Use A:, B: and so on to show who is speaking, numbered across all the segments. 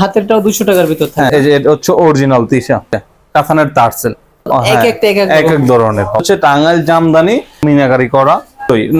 A: হাতেরটাও দুশো টাকার ভিতর থাকে।
B: এই যে এটা হচ্ছে অরিজিনাল তিশা। কাতানের তারসেল
A: এক একটা এক এক
B: এক ধরনের। হচ্ছে টাঙ্গাইল জামদানি মিনাকারি করা।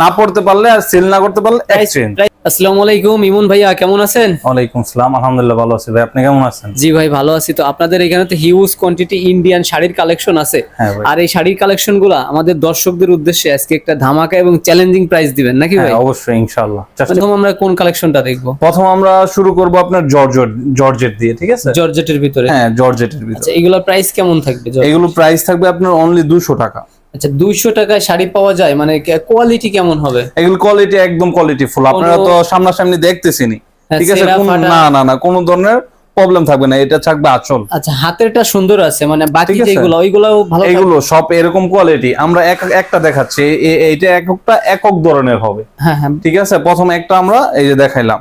B: না পড়তে পারলে আর সেল না করতে পারলে এক্সচেঞ্জ
A: আসসালামু আলাইকুম ইমন ভাইয়া কেমন আছেন?
B: ওয়ালাইকুম আসসালাম আলহামদুলিল্লাহ ভালো আছি। ভাই আপনি কেমন আছেন?
A: জি ভাই ভালো আছি। তো আপনাদের এখানে তো হিউজ কোয়ান্টিটি ইন্ডিয়ান শাড়ির কালেকশন আছে।
B: হ্যাঁ
A: আর এই শাড়ির কালেকশনগুলা আমাদের দর্শকদের উদ্দেশ্যে আজকে একটা ধামাকা এবং চ্যালেঞ্জিং প্রাইস দিবেন নাকি ভাই?
B: হ্যাঁ অবশ্যই ইনশাআল্লাহ।
A: প্রথম আমরা কোন কালেকশনটা দেখব?
B: প্রথম আমরা শুরু করব আপনার জর্জেট জর্জেট দিয়ে ঠিক আছে?
A: জর্জেটের ভিতরে।
B: হ্যাঁ জর্জেটের ভিতরে।
A: আচ্ছা এগুলোর প্রাইস কেমন থাকবে
B: এগুলো প্রাইস থাকবে আপনার অনলি দুশো টাকা।
A: আচ্ছা দুইশো টাকায় শাড়ি পাওয়া যায়? মানে কোয়ালিটি কেমন হবে?
B: এগুলো কোয়ালিটি একদম কোয়ালিটি ফুল আপনারা তো সামনাসামনি দেখতেছেনি
A: হ্যাঁ,
B: ঠিক আছে। না না না কোনো ধরনের প্রবলেম থাকবে না। এটা থাকবে আচল
A: আচ্ছা হাতেরটা সুন্দর আছে মানে বাকি। যেগুলো ওইগুলোও ভালো
B: এগুলো সব এরকম কোয়ালিটি আমরা এক একটা দেখাচ্ছি। এইটা এককটা একক ধরনের হবে।
A: হ্যাঁ হ্যাঁ।
B: ঠিক আছে? প্রথম একটা আমরা এই যে দেখাইলাম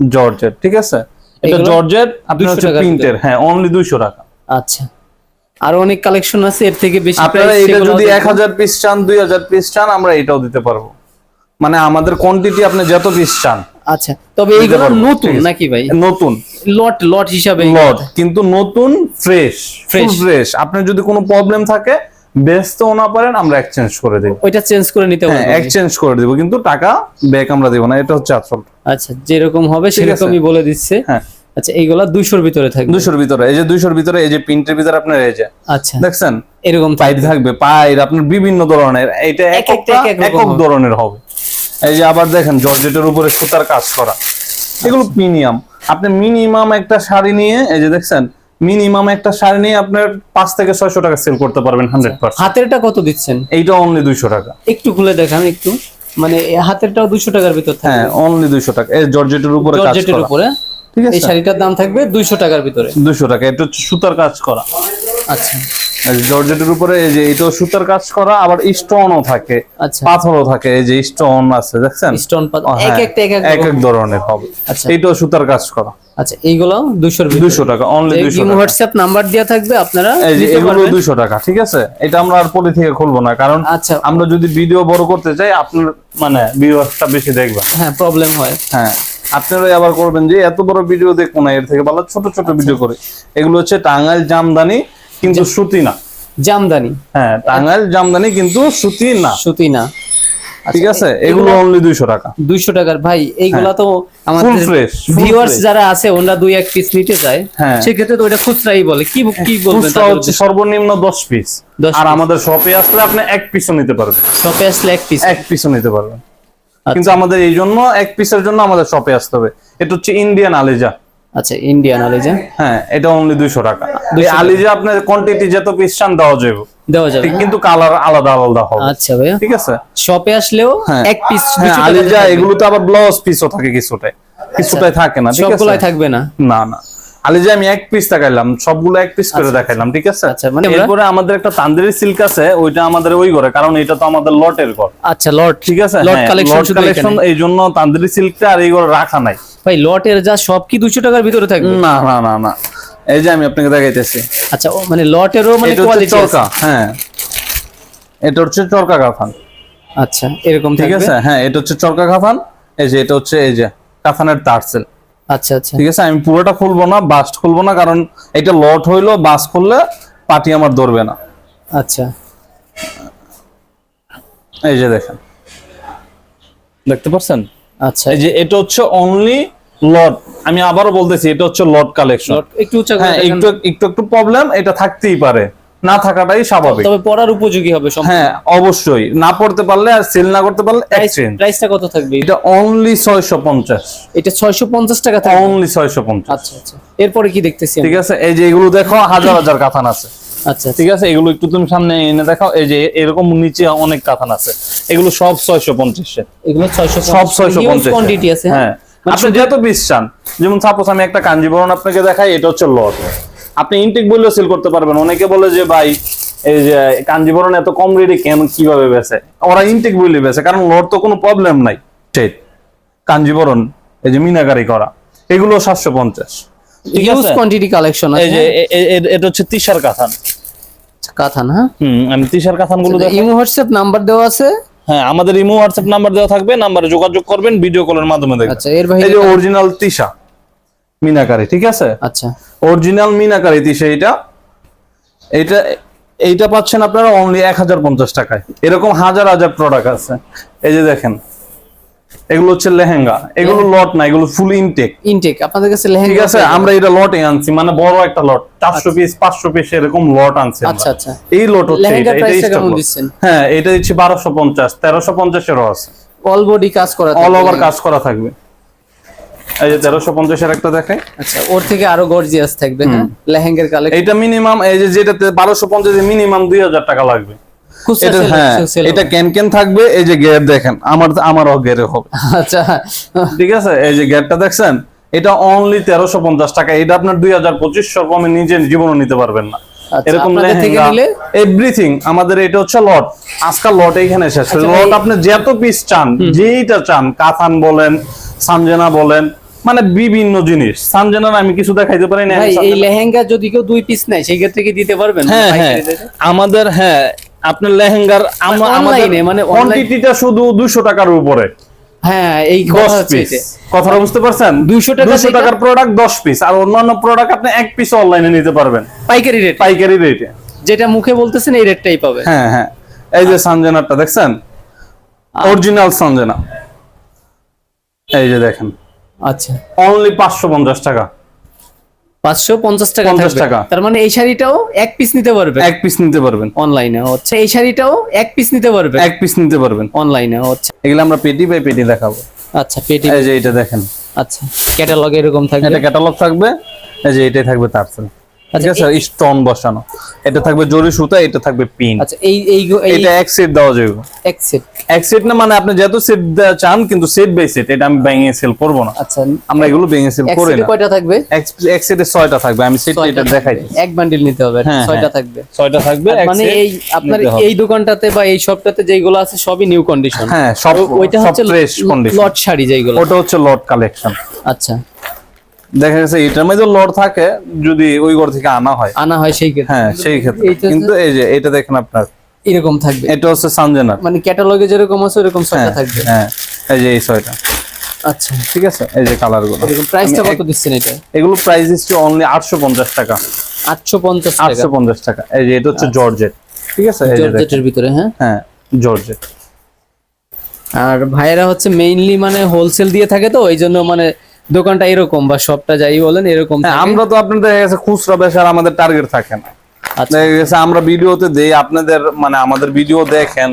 B: জর্জেট ঠিক আছে? এটা জর্জেট
A: 200
B: হচ্ছে প্রিন্টের হ্যাঁ অনলি দুইশো টাকা।
A: আচ্ছা। আরও অনেক কালেকশন আছে এর থেকে বেশি
B: আপনারা এটা যদি
A: দেখব।
B: এক হাজার পিস চান দুই হাজার পিস চান আমরা এটাও দিতে পারব। মানে আমাদের কোয়ান্টিটি আপনি যত পিস চান
A: আচ্ছা তবে এইগুলো নতুন নাকি ভাই?
B: নতুন।
A: লট লট হিসাবে
B: লট কিন্তু নতুন ফ্রেশ
A: Fresh।
B: ফ্রেশ আপনার যদি কোনো প্রবলেম থাকে ব্যস্ত না পারেন আমরা এক্সচেঞ্জ করে দেব।
A: ওইটা চেঞ্জ করে নিতে
B: হবে
A: পারব।
B: এক্সচেঞ্জ করে দেব কিন্তু টাকা ব্যাক আমরা দেব না এটা হচ্ছে আসল
A: আচ্ছা যেরকম হবে। সেরকমই বলে দিচ্ছে।
B: হ্যাঁ।
A: আচ্ছা এইগুলা দুইশোর ভিতরে থাকবে।
B: দুশোর ভিতরে এই যে দুশোর ভিতরে এই যে প্রিন্টের ভিতরে আপনার এই যে
A: আচ্ছা।
B: দেখছেন?
A: এরকম
B: পাইপ থাকবে। আপনার বিভিন্ন ধরনের এটা
A: এক একটা এক এক
B: ধরনের হবে। এই যে আবার দেখেন জর্জেটের উপরে সুতার কাজ করা। এগুলো প্রিমিয়াম আপনি মিনিমাম একটা শাড়ি নিয়ে এই যে দেখছেন মিনিমাম একটা শাড়ি নিয়ে আপনার পাঁচ থেকে ছয়শো টাকা সেল করতে পারবেন হান্ড্রেড পার্সেন্ট।
A: হাতেরটা কত দিচ্ছেন?
B: এইটা অনলি দুইশো টাকা।
A: একটু খুলে দেখান একটু। মানে হাতেরটাও দুইশো টাকার ভিতর
B: হ্যাঁ অনলি দুইশো টাকা। এই জর্জেটের উপরে
A: জর্জেটের উপরে?
B: ঠিক
A: এই শাড়িটার দাম থাকবে দুইশো টাকার ভিতরে।
B: দুইশো টাকা এটা হচ্ছে সুতার কাজ করা।
A: আচ্ছা।
B: জর্জেটের উপরে এই যে এটাও সুতার কাজ করা আবার স্টোনও থাকে
A: আচ্ছা।
B: পাথরও থাকে এই যে স্টোন আছে দেখছেন?
A: স্টোন
B: ও,
A: এক
B: হ্যাঁ,
A: একটা এক এক।
B: ধরনের হবে।
A: আচ্ছা।
B: এইটাও সুতার কাজ করা।
A: আচ্ছা এইগুলো দুশোর ভিতরে।
B: দুইশো টাকা অনলি দুইশো টাকা।
A: হোয়াটসঅ্যাপ নাম্বার দেওয়া থাকবে আপনারা
B: এগুলো
A: পারবেন।
B: দুইশো টাকা ঠিক আছে? এটা আমরা আর পলি থেকে খুলবো না কারণ
A: আচ্ছা।
B: আমরা যদি ভিডিও বড় করতে চাই আপনার মানে ভিউয়ার্সটা বেশি দেখবেন।
A: হ্যাঁ প্রবলেম হয়।
B: হ্যাঁ। আপনারাই আবার করবেন যে এত বড় ভিডিও দেখব না এর থেকে ভালো ছোট ছোট
A: আচ্ছা।
B: ভিডিও করে। এগুলো হচ্ছে টাঙ্গাইল জামদানি কিন্তু সুতি না
A: জামদানি।
B: হ্যাঁ টাঙ্গাইল জামদানি কিন্তু সুতি না
A: সুতি না
B: ঠিক আছে? এগুলো অনলি দুইশো টাকা।
A: দুইশো টাকার। ভাই এইগুলা তো আমাদের ভিউয়ার্স যারা আছে ওনারা দুই এক পিস নিতে চায়।
B: হ্যাঁ।
A: সেক্ষেত্রে তো ওটা খুচরাই বলে। কি কি বলবেন
B: খুচরা হচ্ছে সর্বনিম্ন দশ পিস আর আমাদের শপে আসলে আপনি এক পিসও নিতে পারবেন।
A: শপে আসলে এক পিস
B: এক পিসও নিতে পারবেন।
A: আচ্ছা।
B: কিন্তু আমাদের এই জন্য এক পিসের জন্য আমাদের শপে আসতে হবে। এটা হচ্ছে ইন্ডিয়ান আলিজা
A: আচ্ছা ইন্ডিয়ান আলেজা
B: হ্যাঁ এটা অনলি দুইশো টাকা।
A: 200
B: এই আলিজা আপনার কোয়ান্টিটি যত পিস চান দেওয়া যাবে।
A: দেওয়া যাবে।
B: ঠিক, কিন্তু কালার আলাদা আলাদা হবে।
A: আচ্ছা ভাইয়া।
B: ঠিক আছে?
A: শপে আসলেও
B: হ্যাঁ।
A: এক পিস
B: আলিজা এগুলোতে আবার ব্লাউজ পিসও থাকে কিছুটাই। কিছুটাই থাকে না
A: সবগুলাই থাকবে না?
B: না না। আলিজা আমি এক পিস দেখাইলাম সবগুলো এক পিস করে দেখাইলাম ঠিক আছে?
A: আচ্ছা, মানে
B: এরপরে আমাদের একটা তান্দ্রি সিল্ক আছে ওইটা আমাদের ওই ঘরে কারণ এটা তো আমাদের লটের ঘর।
A: আচ্ছা লট।
B: ঠিক আছে?
A: লট
B: হ্যাঁ,
A: কালেকশন
B: কালেকশন এই জন্য তান্দ্রি সিল্কটা আর এই ঘরে রাখা নাই।
A: ভাই লটের যা সব কি দুশো টাকার ভিতরে থাকবে?
B: না না না না। এই যে আমি আপনাকে দেখাইতেছি।
A: আচ্ছা মানে লটেরও মানে কোয়ালিটি
B: চরকা হ্যাঁ। এটা হচ্ছে চরকা কাফান
A: আচ্ছা এরকম
B: ঠিক আছে? হ্যাঁ এটা হচ্ছে চরকা কাফান এই যে এটা হচ্ছে এই যে কাফানের তারসেল
A: আচ্ছা আচ্ছা।
B: ঠিক আছে আমি পুরোটা খুলবো না বাস্ট খুলবো না কারণ এটা লট হইল বাস খুললে পাটি আমার ধরবে না।
A: আচ্ছা।
B: এই যে দেখেন। দেখতে পাচ্ছেন
A: আচ্ছা।
B: এই যে এটা হচ্ছে অনলি লট আমি আবারও বলতেছি এটা হচ্ছে লট কালেকশন
A: একটু
B: হ্যাঁ একটু একটু একটু প্রবলেম এটা থাকতেই পারে। না থাকাটাই স্বাভাবিক।
A: তবে পড়ার উপযোগী হবে
B: হ্যাঁ অবশ্যই। না পড়তে পারলে আর সেল না করতে পারলে এক্সচেঞ্জ
A: প্রাইসটা কত থাকবে?
B: এটা অনলি ছয়শো পঞ্চাশ।
A: এটা ছয়শো পঞ্চাশ টাকা থাকবে।
B: অনলি ছয়শো পঞ্চাশ।
A: আচ্ছা আচ্ছা। এরপরে কি দেখতেছি
B: ঠিক আছে এই যে এগুলো দেখো হাজার হাজার কাথান আছে।
A: আচ্ছা আচ্ছা।
B: ঠিক আছে এগুলো একটু তুমি সামনে এনে দেখাও এই যে এরকম নিচে অনেক কাথান আছে। এগুলো সব ছয়শো পঞ্চাশে
A: এগুলো ছয়শো
B: সব ছয়শো পঞ্চাশ
A: কোয়ান্টিটি আছে
B: হ্যাঁ? আপনি যত পিস চান যেমন সাপোজ আমি একটা কাঞ্জিবরণ আপনাকে দেখাই এটা হচ্ছে লট। আপনি ইনটেক বললেও সেল করতে পারবেন। অনেকে বলে যে ভাই এই যে কাঞ্জিবরণ এত কম রেটে কেন কীভাবে বেচে? ওরা ইনটেক বলে বেছে কারণ লট তো কোনো প্রবলেম নাই। সেই কাঞ্জিবরণ এই যে মিনাকারি করা এগুলো সাতশো পঞ্চাশ। আছে?
A: কোয়ান্টিটি কালেকশন
B: এই যে এ- এটা হচ্ছে তিসার কাথান।
A: আচ্ছা, কাথান হ্যাঁ?
B: হুম আমি তিসার কাথানগুলো দেখাই।
A: ইমো হোয়াটসঅ্যাপ নাম্বার দেওয়া আছে?
B: হ্যাঁ আমাদের ইমো হোয়াটসঅ্যাপ নাম্বার দেওয়া থাকবে নাম্বারে যোগাযোগ করবেন ভিডিও কলের মাধ্যমে দেখবেন।
A: আচ্ছা এর
B: এই যে অরিজিনাল তিশা। মিনাকারি ঠিক আছে?
A: আচ্ছা।
B: অরিজিনাল মিনাকারি তিসা এটা এটা এইটা পাচ্ছেন আপনারা অনলি এক হাজার পঞ্চাশ টাকায়। এরকম হাজার হাজার প্রোডাক্ট আছে। এই যে দেখেন এগুলো হচ্ছে লেহেঙ্গা। এগুলো লট না এগুলো ফুল ইনটেক
A: ইনটেক আপনাদের কাছে লেহেঙ্গা ঠিক
B: আছে আমরা এটা লটে আনছি মানে বড় একটা লট চারশো পিস পাঁচশো পিস এরকম লট আনছি
A: আচ্ছা, আচ্ছা।
B: এই লট হচ্ছে এটা, এটা? হ্যাঁ এটা দিচ্ছি বারোশো পঞ্চাশ তেরোশো পঞ্চাশেরও আছে।
A: অল বডি কাজ করা
B: অল ওভার কাজ করা থাকবে। এই যে তেরোশো পঞ্চাশের একটা দেখাই।
A: আচ্ছা ওর থেকে আরও গর্জিয়াস থাকবে হ্যাঁ? লেহেঙ্গার কালেকশন
B: এইটা মিনিমাম এই যে যেটাতে বারোশো পঞ্চাশে মিনিমাম দুই হাজার টাকা লাগবে। এটা হ্যাঁ এটা ক্যান ক্যান থাকবে? এই যে গেট দেখেন আমার আমারও গেরে হবে।
A: আচ্ছা।
B: ঠিক আছে? এই যে গেটটা দেখছেন? এটা অনলি তেরোশো পঞ্চাশ টাকা। এটা আপনার দুই হাজার পঁচিশশো কমে নিজে জীবনও নিতে পারবেন না।
A: আচ্ছা,
B: এরকম
A: নিলে?
B: এভরিথিং আমাদের এটা হচ্ছে লট আজকাল লট এইখানে শেষ।
A: আচ্ছা,
B: লট আপনি যত পিস চান যেইটা চান কাতান বলেন সানজেনা বলেন মানে বিভিন্ন জিনিস। সানজেনার আমি কিছু দেখাইতে পারি না
A: এই লেহেঙ্গা যদি কেউ দুই পিস নেয় সেই ক্ষেত্রে কি দিতে পারবেন?
B: হ্যাঁ হ্যাঁ। আমাদের হ্যাঁ আপনার লেহেঙ্গার আমরা
A: মানে
B: আমাদের
A: মানে
B: কোয়ান্টিটিটা শুধু 200 টাকার উপরে।
A: হ্যাঁ এই কথা হচ্ছে
B: পিস কথাটা বুঝতে পারছেন?
A: 200 টাকা
B: 200 টাকার প্রোডাক্ট 10 পিস আর অন্যান্য প্রোডাক্ট আপনি এক পিস অনলাইনে নিতে পারবেন।
A: পাইকারি রেট
B: পাইকারি রেটে
A: যেটা মুখে বলতেছেন এই রেটটাই পাবে।
B: হ্যাঁ হ্যাঁ। এই যে সানজেনারটা দেখছেন? অরিজিনাল সানজানা এই যে দেখেন।
A: আচ্ছা।
B: অনলি 550 টাকা।
A: পাঁচশো পঞ্চাশ টাকা
B: 50
A: থাকবে।
B: টাকা।
A: তার মানে এই শাড়িটাও এক পিস নিতে পারবে?
B: এক পিস নিতে পারবেন।
A: অনলাইনে হচ্ছে এই শাড়িটাও এক পিস নিতে পারবে?
B: এক পিস নিতে পারবেন।
A: অনলাইনে হচ্ছে
B: এগুলো আমরা পেটি বাই পেটি দেখাবো।
A: আচ্ছা পেটি
B: এই যে এটা দেখেন।
A: আচ্ছা ক্যাটালগ এরকম থাকবে?
B: এটা ক্যাটালগ থাকবে এই যে এটাই থাকবে তারসেল ঠিক আছে? স্টোন বসানো। এটা থাকবে জরি সুতা এটা থাকবে পিন।
A: আচ্ছা এই এই
B: এটা এক সেট দেওয়া যাবে।
A: এক সেট।
B: এক সেট না মানে আপনি যেহেতু সেট চান কিন্তু সেট বাই সেট এটা আমি ভেঙে সেল করব না।
A: আচ্ছা
B: আমরা এগুলো ভেঙে সেল করি না।
A: কয়টা থাকবে?
B: এক- সেটে ছয়টা থাকবে আমি সেট এটা দেখাই
A: এক বান্ডিল নিতে হবে
B: হ্যাঁ,
A: ছয়টা
B: হ্যাঁ।
A: থাকবে।
B: ছয়টা থাকবে
A: মানে এই আপনার এই দোকানটাতে বা এই শপটাতে যেগুলো আছে সবই নিউ কন্ডিশন
B: হ্যাঁ সব
A: ওইটা হচ্ছে লট শাড়ি যেগুলো
B: ওটা হচ্ছে লট কালেকশন
A: আচ্ছা।
B: দেখা গেছে এটার মধ্যে লড় থাকে যদি ওই ঘর থেকে আনা হয়।
A: আনা হয় সেই ক্ষেত্রে।
B: হ্যাঁ সেই ক্ষেত্রে। কিন্তু এই যে এটা দেখেন আপনার।
A: এরকম থাকবে।
B: এটা হচ্ছে সানজেনার।
A: মানে ক্যাটালগে যেরকম আছে ওরকম ছয়টা
B: হ্যাঁ
A: থাকবে।
B: হ্যাঁ এই যে এই ছয়টা।
A: আচ্ছা।
B: ঠিক আছে? এই যে কালারগুলো
A: এরকম প্রাইসটা কত দিচ্ছেন এটা?
B: এগুলো প্রাইস দিচ্ছি অনলি আটশো পঞ্চাশ টাকা।
A: আটশো পঞ্চাশ টাকা।
B: আটশো পঞ্চাশ টাকা। এই যে এটা হচ্ছে জর্জেট। ঠিক আছে? এই যে
A: জর্জেটের ভিতরে হ্যাঁ?
B: হ্যাঁ জর্জেট।
A: আর ভাইয়েরা হচ্ছে মেইনলি মানে হোলসেল দিয়ে থাকে তো এই জন্য মানে দোকানটা এরকম বা শপটা যাই বলেন এরকম
B: হ্যাঁ আমরা তো আপনাদের খুচরা বেচার আমাদের টার্গেট থাকে না।
A: আচ্ছা।
B: আমরা ভিডিওতে দেই আপনাদের মানে আমাদের ভিডিও দেখেন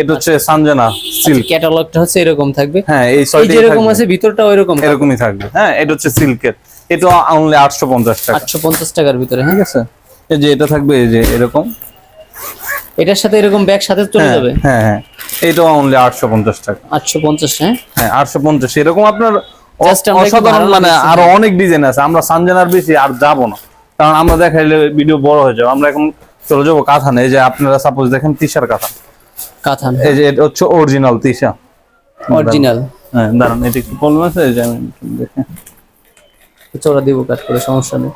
B: এটা হচ্ছে সানজানা সিল্ক
A: ক্যাটালগটা হচ্ছে এরকম থাকবে?
B: হ্যাঁ এই
A: যেরকম
B: থাকবে।
A: আছে ভিতরটা ওইরকম
B: এরকমই থাকবে। হ্যাঁ এটা হচ্ছে সিল্কের এটা অনলি আটশো পঞ্চাশ টাকা।
A: আটশো পঞ্চাশ টাকার ভিতরে হ্যাঁ।
B: ঠিক আছে? এই যে এটা থাকবে এই যে এরকম।
A: এটার সাথে এরকম ব্যাগ সাথে চলে
B: হ্যাঁ
A: যাবে?
B: হ্যাঁ হ্যাঁ। এটা অনলি আটশো পঞ্চাশ টাকা।
A: আটশো পঞ্চাশ হ্যাঁ।
B: হ্যাঁ আটশো পঞ্চাশ। এরকম আপনার অসাধারণ মানে আরও অনেক ডিজাইন আছে। আমরা সানজানার বেশি আর যাব না। কারণ আমরা দেখাইলে ভিডিও বড় হয়ে যাবে। আমরা এখন চলে যাব কাথানে। এই যে আপনারা সাপোজ দেখেন তিসার কাথান।
A: কাথান।
B: এই যে এটা হচ্ছে অরিজিনাল তিসা
A: অরিজিনাল
B: হ্যাঁ দাঁড়ান এটা একটু প্রবলেম আছে? এই যে আমি দেখে।
A: চোরা দিব কাট করে সমস্যা নেই।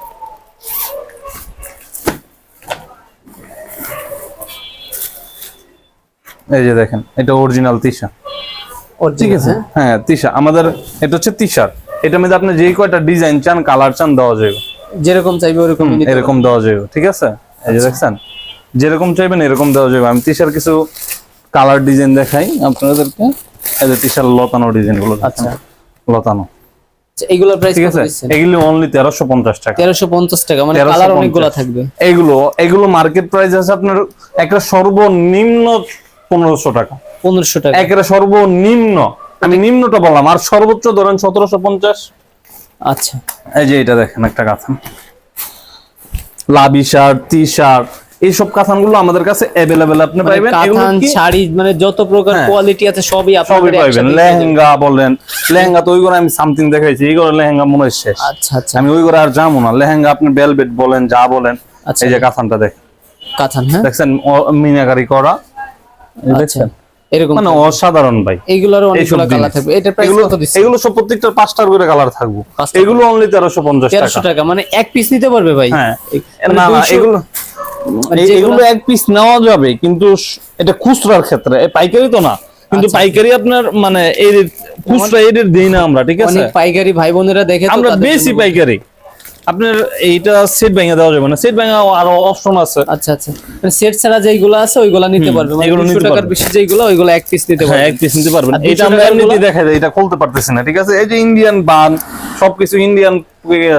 B: এই যে দেখেন এটা অরিজিনাল তিসা ঠিক আছে? হ্যাঁ? তিসা আমাদের এটা হচ্ছে তিসার এটার মধ্যে আপনি যেই কয়টা ডিজাইন চান কালার চান দেওয়া যাবে
A: যেরকম চাইবে ওরকম
B: এরকম দেওয়া যাবে ঠিক আছে? এই যে দেখছেন? যেরকম চাইবেন এরকম দেওয়া যাবে আমি তিসার কিছু কালার ডিজাইন দেখাই আপনাদেরকে। এই যে তিসার লতানো ডিজাইনগুলো
A: আচ্ছা।
B: লতানো।
A: প্রাইস
B: ঠিক আছে? এগুলি অনলি তেরোশো পঞ্চাশ টাকা।
A: তেরোশো পঞ্চাশ টাকা মানে
B: 1350
A: কালার অনেকগুলো থাকবে।
B: এগুলো এগুলো মার্কেট প্রাইস আছে আপনার একটা সর্বনিম্ন পনেরোশো টাকা।
A: পনেরোশো টাকা।
B: একেবারে সর্বনিম্ন আমি নিম্নটা বললাম আর সর্বোচ্চ ধরেন সতেরোশো পঞ্চাশ।
A: আচ্ছা।
B: এই যে এটা দেখেন একটা কাথান। লাভি শার্ট টি শার্ট এইসব কাথানগুলো আমাদের কাছে অ্যাভেলেবেল আপনি
A: মানে শাড়ি মানে যত প্রকার
B: হ্যাঁ।
A: কোয়ালিটি আছে সবই
B: সবই
A: আপনাদের
B: পাইবেন লেহেঙ্গা বলেন লেহেঙ্গা তো ওই করে আমি সামথিং দেখাইছি এই করে লেহেঙ্গা মনে হয় শেষ।
A: আচ্ছা আচ্ছা।
B: আমি ওই করে আর যাব না। লেহেঙ্গা আপনি বেলবেট বলেন যা বলেন
A: আচ্ছা।
B: এই যে কাথানটা দেখ
A: কাতান হ্যাঁ।
B: দেখছেন মিনাকারি করা। দেখছেন?
A: এরকম
B: মানে অসাধারণ ভাই।
A: অনেকগুলো কালার থাকবে। প্রাইস
B: এগুলো
A: কত দিচ্ছে
B: এগুলো সব প্রত্যেকটা পাঁচটার করে কালার থাকব। এগুলো অনলি তেরোশো পঞ্চাশ
A: তেরোশো
B: টাকা।
A: টাকা মানে এক পিস নিতে পারবে ভাই?
B: হ্যাঁ।
A: মানে
B: না না এগুলো
A: মানে
B: এগুলো এক পিস নেওয়া যাবে কিন্তু এটা খুচরার ক্ষেত্রে। পাইকারি তো না। কিন্তু
A: আচ্ছা।
B: পাইকারি আপনার মানে এই খুচরা এদের দিই না আমরা ঠিক আছে?
A: অনেক পাইকারি ভাই বোনেরা দেখে
B: আমরা বেশি পাইকারি। আপনার এইটা সেট ভেঙে দেওয়া যাবে না। সেট ভেঙে আরও অপশন আছে।
A: আচ্ছা আচ্ছা। মানে সেট ছাড়া যেগুলো আছে ওইগুলা নিতে পারবে। মানে 200 টাকার বেশি যেগুলো ওইগুলো এক পিস নিতে
B: হ্যাঁ
A: পারবে।
B: এক পিস নিতে পারবেন এটা আমরা এমনিতেই দেখা যায় এটা খুলতে পারতেছি না ঠিক আছে? এই যে ইন্ডিয়ান বান সবকিছু ইন্ডিয়ান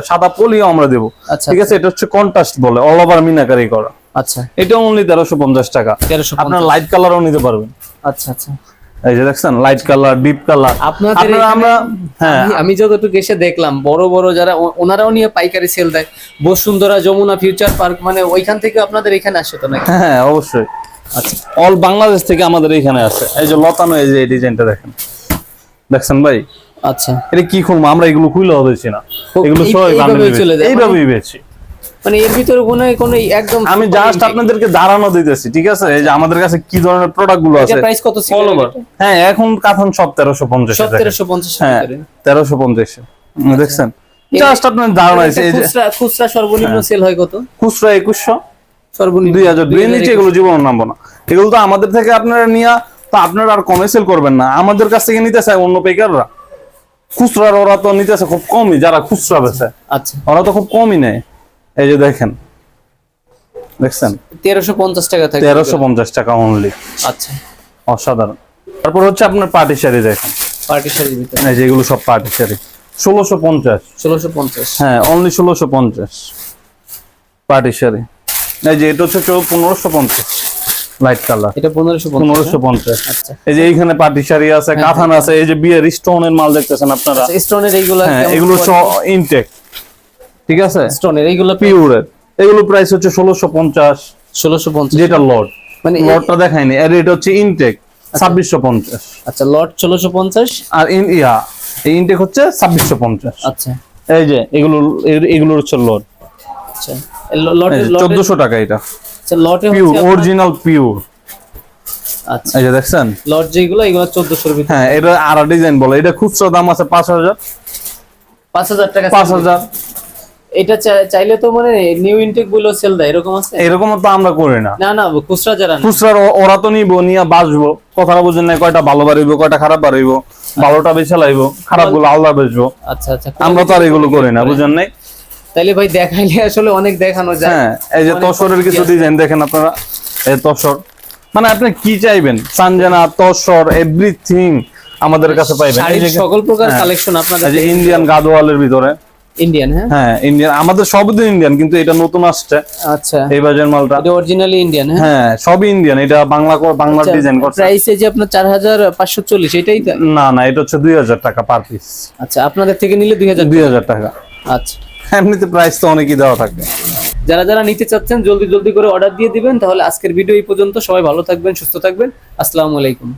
B: সাদা পলিও আমরা দেবো।
A: আচ্ছা,
B: ঠিক আছে? এটা হচ্ছে কন্ট্রাস্ট বলে অল ওভার মিনাকারি করা।
A: আচ্ছা।
B: এটা অনলি তেরোশো পঞ্চাশ টাকা।
A: 1350
B: আপনার লাইট কালারও নিতে পারবেন।
A: আচ্ছা আচ্ছা।
B: এই যে দেখছেন লাইট কালার ডিপ কালার
A: আপনাদের
B: আমরা হ্যাঁ।
A: আমি- যতটুকু এসে দেখলাম বড় বড় যারা ওনারাও নিয়ে পাইকারি সেল দেয়। বসুন্ধরা যমুনা ফিউচার পার্ক মানে ওইখান থেকে আপনাদের এখানে আসে তো নাকি?
B: হ্যাঁ অবশ্যই।
A: আচ্ছা
B: অল বাংলাদেশ থেকে আমাদের এখানে আছে এই যে লতানো এই যে এই ডিজাইনটা দেখেন। দেখছেন ভাই?
A: আচ্ছা।
B: এটা কি খুলবো? আমরা এগুলো খুলে হবেছি না। এগুলো সবাই
A: এইভাবেই
B: বেছি
A: মানে এর ভিতরে কোনো কোনো একদম
B: আমি জাস্ট আপনাদেরকে দাঁড়ানো দিতেছি ঠিক আছে? এই যে আমাদের কাছে কি ধরনের প্রোডাক্টগুলো আছে?
A: প্রাইস কত ছিল
B: হ্যাঁ এখন কাথন সব তেরোশো পঞ্চাশ
A: সতেরোশো পঞ্চাশ
B: হ্যাঁ তেরোশো পঞ্চাশ দেখছেন? জাস্ট আপনার ধারণা আছে এই যে।
A: খুচরা খুচরা সর্বনিম্ন সেল হয় কত?
B: খুচরা একুশশো।
A: সর্বনিম্ন।
B: দুই হাজার দুই নিচে এগুলো জীবন নামবো না। এগুলো তো আমাদের থেকে আপনারা নিয়ে তো আপনারা আর কমে সেল করবেন না। আমাদের কাছ থেকে নিতে চায় অন্য পেকাররা খুচরার ওরা তো নিতেছে খুব কমই যারা খুচরা বেছে
A: আচ্ছা।
B: ওরা তো খুব কমই নেয়। এই যে দেখেন দেখছেন?
A: তেরোশো পঞ্চাশ টাকা থাকে
B: তেরোশো পঞ্চাশ টাকা অনলি
A: আচ্ছা।
B: অসাধারণ। তারপর হচ্ছে আপনার পার্টি শাড়ি দেখেন।
A: পার্টি শাড়ি
B: এই যে এগুলো সব পার্টি শাড়ি। ষোলোশো পঞ্চাশ।
A: ষোলোশো পঞ্চাশ।
B: হ্যাঁ অনলি ষোলোশো পঞ্চাশ। পার্টি শাড়ি। এই যে এটা হচ্ছে পনেরোশো পঞ্চাশ। লাইট কালার
A: এটা পনেরোশো পঞ্চাশ
B: পনেরোশো পঞ্চাশ।
A: আচ্ছা।
B: এই যে এইখানে পার্টি শাড়ি আছে কাঁথান আছে এই যে বিয়ের স্টোনের মাল দেখতেছেন আপনারা।
A: স্টোনের এইগুলা
B: হ্যাঁ এগুলো ইনটেক ঠিক আছে?
A: স্টোনের এইগুলো
B: পিওরের এগুলো প্রাইস হচ্ছে ষোলোশো পঞ্চাশ।
A: ষোলোশো পঞ্চাশ।
B: যেটা লট
A: মানে
B: লটটা দেখায়নি আর এটা হচ্ছে ইনটেক ছাব্বিশশো পঞ্চাশ।
A: আচ্ছা লট ষোলোশো পঞ্চাশ?
B: আর ইন ইয়া এই ইনটেক হচ্ছে ছাব্বিশশো পঞ্চাশ।
A: আচ্ছা।
B: এই যে এগুলো এগুলোর হচ্ছে লট
A: আচ্ছা। লটে
B: চোদ্দশো টাকা এটা।
A: আচ্ছা লটে
B: পিওর অরিজিনাল পিওর
A: আচ্ছা।
B: এই যে দেখছেন?
A: লট যেগুলো এগুলো চোদ্দশোর ভিতরে।
B: হ্যাঁ এটা আর ডিজাইন বলে। এটা খুচরা দাম আছে পাঁচ হাজার।
A: পাঁচ হাজার টাকা।
B: পাঁচ হাজার।
A: এটা চাইলে তো মানে নিউ ইনটেকগুলো সেল দেয় এরকম আছে?
B: এরকম তো আমরা করি না।
A: না না খুচরা যারা
B: ও- ওরা তো নিবো নিয়ে বাঁচবো। কথাটা বুঝেন না কয়টা ভালো বাড়িব কয়টা খারাপ বাড়িব ভালোটা বেছে লাইব খারাপগুলো আলাদা বেচবো।
A: আচ্ছা আচ্ছা
B: আমরা তো আর এগুলো করি না বুঝেন নাই?
A: তাইলে ভাই দেখাইলে আসলে অনেক দেখানো যায়।
B: হ্যাঁ এই যে তসরের কিছু ডিজাইন দেখেন আপনারা? এই তসর। মানে আপনি কি চাইবেন? সানজানা তসর এভরিথিং আমাদের কাছে পাইবেন।
A: সকল প্রকার
B: হ্যাঁ।
A: কালেকশন আপনাদের
B: এই যে ইন্ডিয়ান গাদোয়ালের ভিতরে।
A: ইন্ডিয়ান হ্যাঁ?
B: হ্যাঁ ইন্ডিয়ান আমাদের সবই ইন্ডিয়ান কিন্তু এটা নতুন আসছে।
A: আচ্ছা।
B: এই বাজার মালটা।
A: এটা অরিজিনালি ইন্ডিয়ান হ্যাঁ?
B: হ্যাঁ সবই ইন্ডিয়ান এটা বাংলা বাংলার ডিজাইন করছে।
A: প্রাইস যে আপনার চার হাজার পাঁচশো চল্লিশ এটাই
B: না না এটা হচ্ছে দুই হাজার টাকা পার পিস
A: আচ্ছা আপনাদের থেকে নিলে দুই হাজার
B: দুই হাজার টাকা।
A: আচ্ছা।
B: এমনিতে প্রাইস তো অনেকই দেওয়া থাকে।
A: যারা যারা নিতে চাচ্ছেন জলদি জলদি করে অর্ডার দিয়ে দিবেন। তাহলে আজকের ভিডিও এই পর্যন্ত। সবাই ভালো থাকবেন সুস্থ থাকবেন। আসসালামু আলাইকুম।